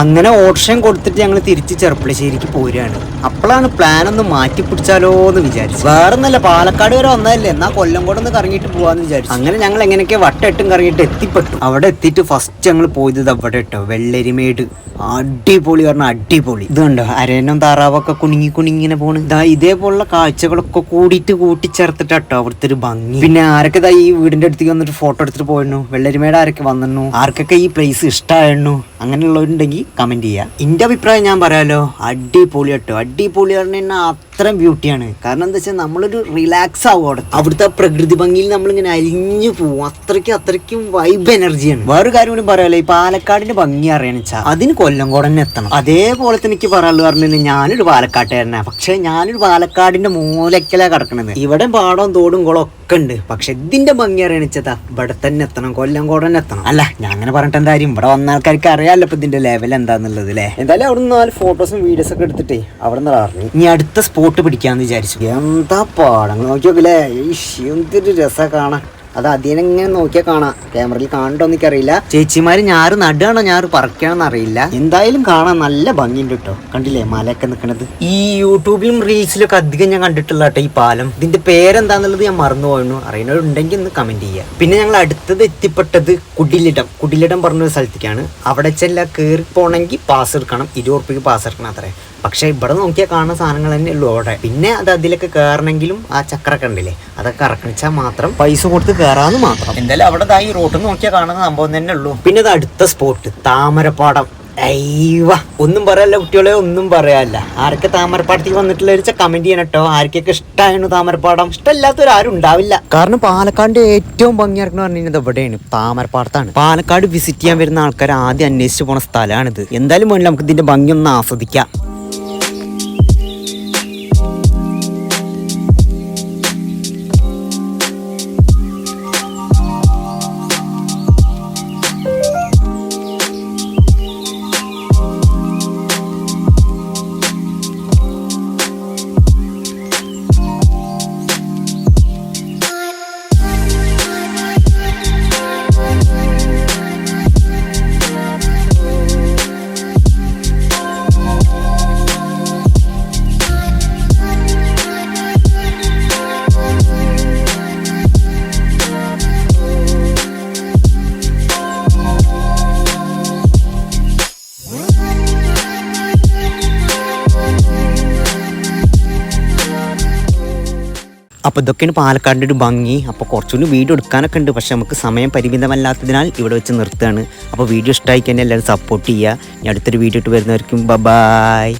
അങ്ങനെ ഓപ്ഷൻ കൊടുത്തിട്ട് ഞങ്ങൾ തിരിച്ച് ചെറുപ്പളശ്ശേരിക്ക് പോരുകയാണ്. അപ്പോഴാണ് പ്ലാൻ ഒന്ന് മാറ്റി പിടിച്ചാലോ എന്ന് വിചാരിച്ചു വേറെ ഒന്നല്ല പാലക്കാട് വരെ വന്നതല്ലേ? എന്നാ കൊല്ലം കൂടെ ഒന്ന് കറങ്ങിയിട്ട് പോവാന്ന് വിചാരിച്ചു. അങ്ങനെ ഞങ്ങൾ എങ്ങനെയൊക്കെ വട്ടെട്ടും കറങ്ങിയിട്ട് എത്തിപ്പെട്ടു. അവിടെ എത്തിയിട്ട് ഫസ്റ്റ് ഞങ്ങൾ പോയത് അവിടെ ഇട്ടോ വെള്ളരിമേട്. അടിപൊളി പറഞ്ഞ അടിപൊളി. ഇതുണ്ടോ അരേനും താറാവൊക്കെ കുണുങ്ങി കുണുങ്ങി ഇങ്ങനെ പോണ്. ഇതാ ഇതേപോലുള്ള കാഴ്ചകളൊക്കെ കൂടിയിട്ട് കൂട്ടിച്ചേർത്തിട്ടോ അവിടുത്തെ ഒരു ഭംഗി. പിന്നെ ആരൊക്കെ ഇതാ ഈ വീടിന്റെ അടുത്തേക്ക് വന്നിട്ട് ഫോട്ടോ എടുത്തിട്ട് പോയിരുന്നു വെള്ളരിമേട് ആരൊക്കെ വന്നിരുന്നു ആർക്കൊക്കെ ഈ പ്ലേസ് ഇഷ്ടമായിരുന്നു അങ്ങനെയുള്ളവരുണ്ടെങ്കിൽ കമന്റ് ചെയ്യുക എന്റെ അഭിപ്രായം ഞാൻ പറയാമല്ലോ അടിപൊളി കേട്ടോ. അടിപൊളി പറഞ്ഞു അത്രയും ബ്യൂട്ടിയാണ് കാരണം എന്താ വെച്ചാൽ നമ്മളൊരു റിലാക്സ് ആവും അവിടെ. അവിടുത്തെ പ്രകൃതി ഭംഗിയിൽ നമ്മളിങ്ങനെ അലിഞ്ഞു പോവും. അത്രയ്ക്കും അത്രയ്ക്കും വൈബ് എനർജിയാണ് വേറൊരു കാര്യം കൂടി പറയാമല്ലോ ഈ പാലക്കാടിന്റെ ഭംഗി അറിയണം വെച്ചാൽ അതിന് കൊല്ലം കൂടെ തന്നെ എത്തണം. അതേപോലെ തന്നെ എനിക്ക് പറയാനുള്ളത് പറഞ്ഞു ഞാനൊരു പാലക്കാട്ടുകാരനാണ് പക്ഷെ ഞാനൊരു പാലക്കാടിന്റെ മൂലക്കലാണ് കിടക്കണത്. ഇവിടെ പാടവും തോടും കുളം ഒക്കെ ഉണ്ട് പക്ഷെ ഇതിന്റെ ഭംഗി അറിയണിച്ചതാ. ഇവിടെ തന്നെ എത്തണം കൊല്ലം കൂടെ എത്തണം. അല്ല ഞാൻ അങ്ങനെ പറഞ്ഞിട്ട് എന്താ കാര്യം? ഇവിടെ വന്ന ആൾക്കാർക്ക് അറിയാമല്ലോ ഇപ്പൊ ഇതിന്റെ ലെവൽ എന്താന്നുള്ളത് അല്ലേ എന്തായാലും അവിടെ നാല് ഫോട്ടോസും വീഡിയോസ് ഒക്കെ എടുത്തിട്ടേ അവിടെ നിന്ന് അറിഞ്ഞു ഇനി അടുത്ത സ്പോട്ട് പിടിക്കാന്ന് വിചാരിച്ചു. എന്താ പാടങ്ങൾ? നോക്കിയോക്കില്ലേ ഈ എന്തൊരു രസ കാണാൻ. അത് അതിനെങ്ങനെ നോക്കിയാൽ കാണാം. ക്യാമറയിൽ കാണണ്ടോ എനിക്കറിയില്ല. ചേച്ചിമാര് ഞാറ് നടുകയാണോ ഞാറ് പറക്കുകയാണെന്ന് അറിയില്ല എന്തായാലും കാണാൻ നല്ല ഭംഗിയുണ്ട് കേട്ടോ. കണ്ടില്ലേ മലയൊക്കെ നിൽക്കണത് ഈ യൂട്യൂബിലും റീൽസിലൊക്കെ അധികം ഞാൻ കണ്ടിട്ടുള്ള കേട്ടോ ഈ പാലം. ഇതിന്റെ പേരെന്താന്നുള്ളത് ഞാൻ മറന്നു പോയിരുന്നു അറിയണവരുണ്ടെങ്കിൽ ഒന്ന് കമന്റ് ചെയ്യുക പിന്നെ ഞങ്ങൾ അടുത്തത് എത്തിപ്പെട്ടത് കുടിലിടം. കുടിലിടം പറഞ്ഞൊരു സ്ഥലത്തേക്കാണ്. അവിടെ ചെല്ലാം കയറി പോകണമെങ്കിൽ പാസ് എടുക്കണം. ഇരുപത് ഉറുപ്പിക്ക് പാസ് എടുക്കണം അത്രേ. പക്ഷെ ഇവിടെ നോക്കിയാൽ കാണുന്ന സാധനങ്ങൾ തന്നെ ഉള്ളൂ. അവിടെ പിന്നെ അത് അതിലൊക്കെ കയറണമെങ്കിലും ആ ചക്രമൊക്കെ ഉണ്ടല്ലേ? അതൊക്കെ ഇറക്കണിച്ചാൽ മാത്രം പൈസ കൊടുത്ത് കയറാന്ന് മാത്രം. എന്തായാലും അവിടെ ഈ റോട്ടിൽ നോക്കിയാൽ കാണുന്ന സംഭവം തന്നെ ഉള്ളൂ. പിന്നെ അത് അടുത്ത സ്പോട്ട് താമരപ്പാടം. അയ്യവ. ഒന്നും പറയാല്ല കുട്ടികളെ ഒന്നും പറയാല്ല. ആരൊക്കെ താമരപ്പാടത്തേക്ക് വന്നിട്ടുള്ള ഒരു കമന്റ് ചെയ്യണം കേട്ടോ. ആർക്കൊക്കെ ഇഷ്ടമായിരുന്നു താമരപ്പാടം? ഇഷ്ടമല്ലാത്തവർ ആരും ഉണ്ടാവില്ല. കാരണം പാലക്കാടിന്റെ ഏറ്റവും ഭംഗി പറഞ്ഞു കഴിഞ്ഞാൽ എവിടെയാണ് താമരപ്പാടത്താണ്. പാലക്കാട് വിസിറ്റ് ചെയ്യാൻ വരുന്ന ആൾക്കാർ ആദ്യം അന്വേഷിച്ച് പോണ സ്ഥലമാണിത്. എന്തായാലും വേണ്ടി നമുക്ക് ഇതിന്റെ ഭംഗി ഒന്ന് ആസ്വദിക്കാം. അപ്പോൾ ഇതൊക്കെയാണ് പാലക്കാടിന്റെ ഒരു ഭംഗി. അപ്പോൾ കുറച്ചുകൂടി വീഡിയോ എടുക്കാനൊക്കെ ഉണ്ട്. പക്ഷേ നമുക്ക് സമയം പരിമിതമല്ലാത്തതിനാൽ ഇവിടെ വെച്ച് നിർത്തുകയാണ്. അപ്പോൾ വീഡിയോ ഇഷ്ടമായി കഴിഞ്ഞാൽ എല്ലാവരും സപ്പോർട്ട് ചെയ്യുക. ഞാൻ അടുത്തൊരു വീഡിയോ ഇട്ട് വരുന്നവർക്കും ബ ബായ്